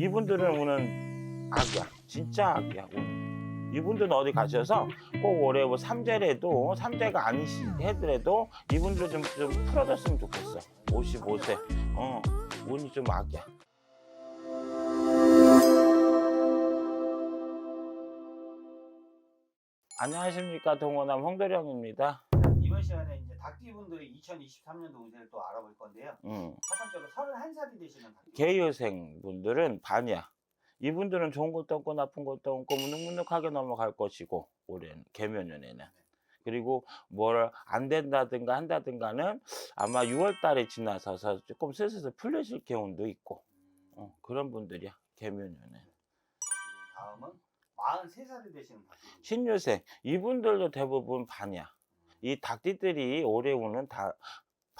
이분들은 오는 악이야. 진짜 악이야. 이분들은 어디 가셔서 꼭 올해 뭐 삼재래도 삼재가 아니시 해더라도 이분들 좀, 좀 풀어줬으면 좋겠어. 55세. 어, 운이 좀 악이야. 안녕하십니까 동호남 홍도령입니다. 이번 시간에 이제 닭띠분들의 2023년도 운세를 또 알아볼 건데요. 음. 첫 번째로 31 살이 되시는 닭띠. 개유생 분들은 반이야. 이분들은 좋은 것도 없고 나쁜 것도 없고 무능무능하게 넘어갈 것이고 올해는 개면연에는 그리고 뭘 안 된다든가 한다든가는 아마 6월 달에 지나서서 조금 슬슬 풀리실 경우도 있고 어, 그런 분들이야 개면연에 다음은 43살이 되시는 닭띠. 신유생 이분들도 대부분 반이야. 이 닭띠들이 올해 오는 다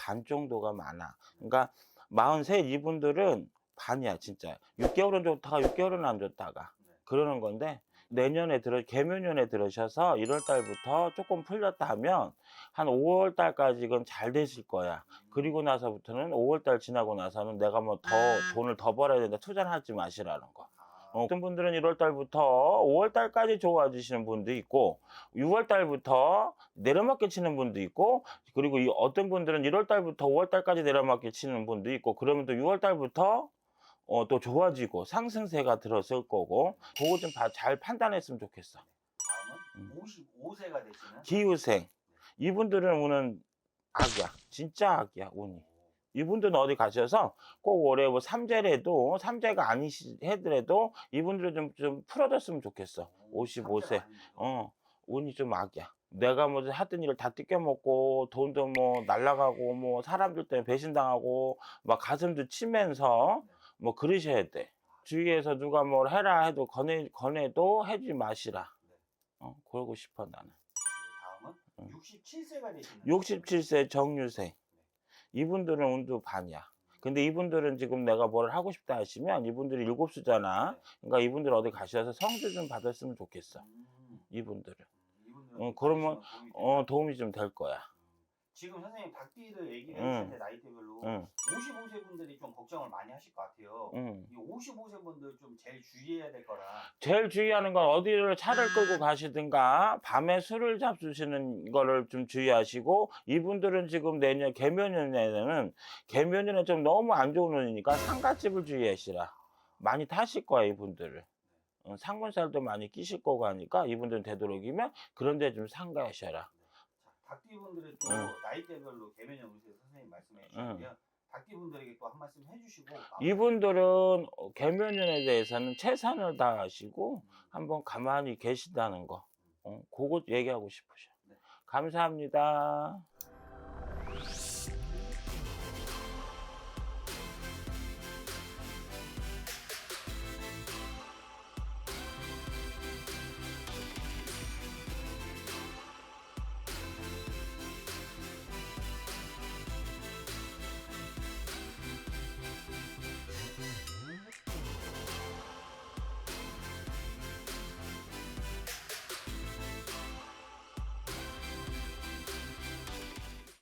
반 정도가 많아. 그러니까 43 이분들은 반이야 진짜. 6개월은 좋다가 6개월은 안 좋다가 그러는 건데 내년에 들어 개묘년에 들으셔서 1월 달부터 조금 풀렸다 하면 한 5월 달까지 이건 잘 되실 거야. 그리고 나서부터는 5월 달 지나고 나서는 내가 뭐 더 돈을 더 벌어야 된다 투자를 하지 마시라는 거. 어, 어떤 분들은 1월 달부터 5월 달까지 좋아 지시는 분도 있고 6월 달부터 내려맞게 치는 분도 있고 그리고 이 어떤 분들은 1월 달부터 5월 달까지 내려맞게 치는 분도 있고 그러면 또 6월 달부터 어, 또 좋아지고 상승세가 들었을 거고 그거 좀 잘 판단했으면 좋겠어. 다음은 55세가 되시는 기후생 이분들은 오는 악이야. 진짜 악이야 운이. 이분들은 어디 가셔서 꼭 올해 뭐 삼재래도 삼재가 아니시 해더라도 이분들은 좀, 좀 풀어줬으면 좋겠어. 55세. 어, 운이 좀 악이야. 내가 뭐 하던 일을 다 뜯겨먹고 돈도 뭐 날라가고 뭐 사람들 때문에 배신당하고 막 가슴도 치면서 뭐 그러셔야 돼. 주위에서 누가 뭘 해라 해도 권해, 권해도 해주지 마시라. 어, 그러고 싶어 나는. 다음은 음. 67세가 되시는 67세 정유생. 이분들은 운도 반이야. 근데 이분들은 지금 내가 뭘 하고 싶다 하시면 이분들이 일곱 수잖아. 그러니까 이분들 어디 가셔서 성주 좀 받았으면 좋겠어. 음, 이분들은. 이분들은 어, 그러면, 어. 도움이 좀 될 거야. 지금 선생님 닭띠를 얘기를 응. 해주셨는데 나이대별로 응, 55세 분들이 좀 걱정을 많이 하실 것 같아요. 응. 이 55세 분들 좀 제일 주의해야 될 거라. 제일 주의하는 건 어디를 차를 끌고 가시든가 밤에 술을 잡수시는 거를 좀 주의하시고 이분들은 지금 내년 개면년에는 개면년에 좀 너무 안 좋은 운이니까 상가집을 주의하시라. 많이 타실 거야 이분들을. 어, 상문살도 많이 끼실 거고 하니까 이분들은 되도록이면 그런 데 좀 상가하셔라. 자, 닭띠분들의 또 응. 나이대별로 개면형 운세 선생님 말씀해 주셨고요. 닭띠분들에게 또 한 말씀 해주시고 이분들은 개면년에 대해서는 최선을 다하시고 한번 가만히 계신다는 거. 어, 그거 얘기하고 싶으셔. 네. 감사합니다.